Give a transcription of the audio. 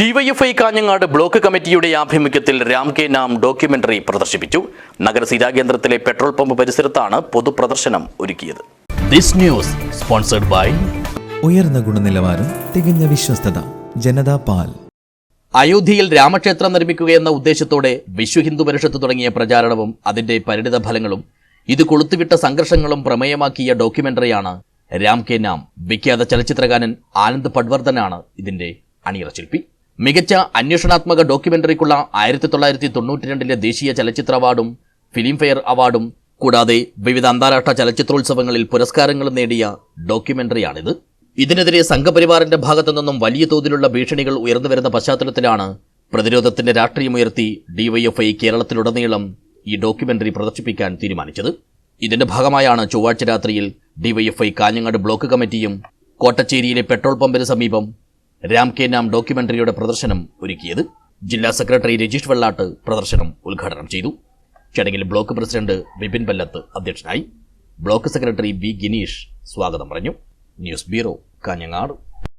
DYFI Kanhangad block കമ്മിറ്റിയുടെ ആഭിമുഖ്യത്തിൽ Ram K നാം ഡോക്യുമെന്ററി പ്രദർശിപ്പിച്ചു. നഗരസീതാ കേന്ദ്രത്തിലെ പെട്രോൾ പമ്പ് പരിസരത്താണ് പൊതുപ്രദർശനം ഒരുക്കിയത്. ദിസ് ന്യൂസ് സ്പോൺസർഡ് ബൈ ഉയർന്ന ഗുണനിലവാരം തികഞ്ഞ വിശ്വസ്തത ജനതാ പാൽ. അയോധ്യയിൽ രാമക്ഷേത്രം നിർമ്മിക്കുകയെന്ന ഉദ്ദേശത്തോടെ വിശ്വ ഹിന്ദു പരിഷത്ത് തുടങ്ങിയ പ്രചാരണവും അതിന്റെ പരിണിത ഫലങ്ങളും ഇത് കൊളുത്തുവിട്ട സംഘർഷങ്ങളും പ്രമേയമാക്കിയ ഡോക്യുമെന്ററിയാണ് രാം കെ നാം. വിഖ്യാത ചലച്ചിത്രകാരൻ ആനന്ദ് പഡ്വർദ്ധനാണ് ഇതിന്റെ അണിയറ ശില്പി. മികച്ച അന്വേഷണാത്മക ഡോക്യുമെന്ററിക്കുള്ള ആയിരത്തി തൊള്ളായിരത്തി തൊണ്ണൂറ്റി രണ്ടിലെ ദേശീയ ചലച്ചിത്ര അവാർഡും ഫിലിംഫെയർ അവാർഡും കൂടാതെ വിവിധ അന്താരാഷ്ട്ര ചലച്ചിത്രോത്സവങ്ങളിൽ പുരസ്കാരങ്ങളും നേടിയ ഡോക്യുമെന്ററിയാണിത്. ഇതിനെതിരെ സംഘപരിവാറിന്റെ ഭാഗത്തു നിന്നും വലിയ തോതിലുള്ള ഭീഷണികൾ ഉയർന്നുവരുന്ന പശ്ചാത്തലത്തിലാണ് പ്രതിരോധത്തിന്റെ രാഷ്ട്രീയമുയർത്തി ഡിവൈഎഫ്ഐ കേരളത്തിലുടനീളം ഈ ഡോക്യുമെന്ററി പ്രദർശിപ്പിക്കാൻ തീരുമാനിച്ചത്. ഇതിന്റെ ഭാഗമായാണ് ചൊവ്വാഴ്ച രാത്രിയിൽ ഡിവൈഎഫ്ഐ കാഞ്ഞങ്ങാട് ബ്ലോക്ക് കമ്മിറ്റിയും കോട്ടച്ചേരിയിലെ പെട്രോൾ പമ്പിന് സമീപം രാം കെ നാം ഡോക്യുമെന്ററിയുടെ പ്രദർശനം ഒരുക്കിയത് ജില്ലാ സെക്രട്ടറി രജീഷ് വെള്ളാട്ട് പ്രദർശനം ഉദ്ഘാടനം ചെയ്തു. ചടങ്ങിൽ ബ്ലോക്ക് പ്രസിഡന്റ് ബിപിൻ പല്ലത്ത് അധ്യക്ഷനായി. ബ്ലോക്ക് സെക്രട്ടറി വി ഗിനീഷ് സ്വാഗതം പറഞ്ഞു. News bureau Kanhangad.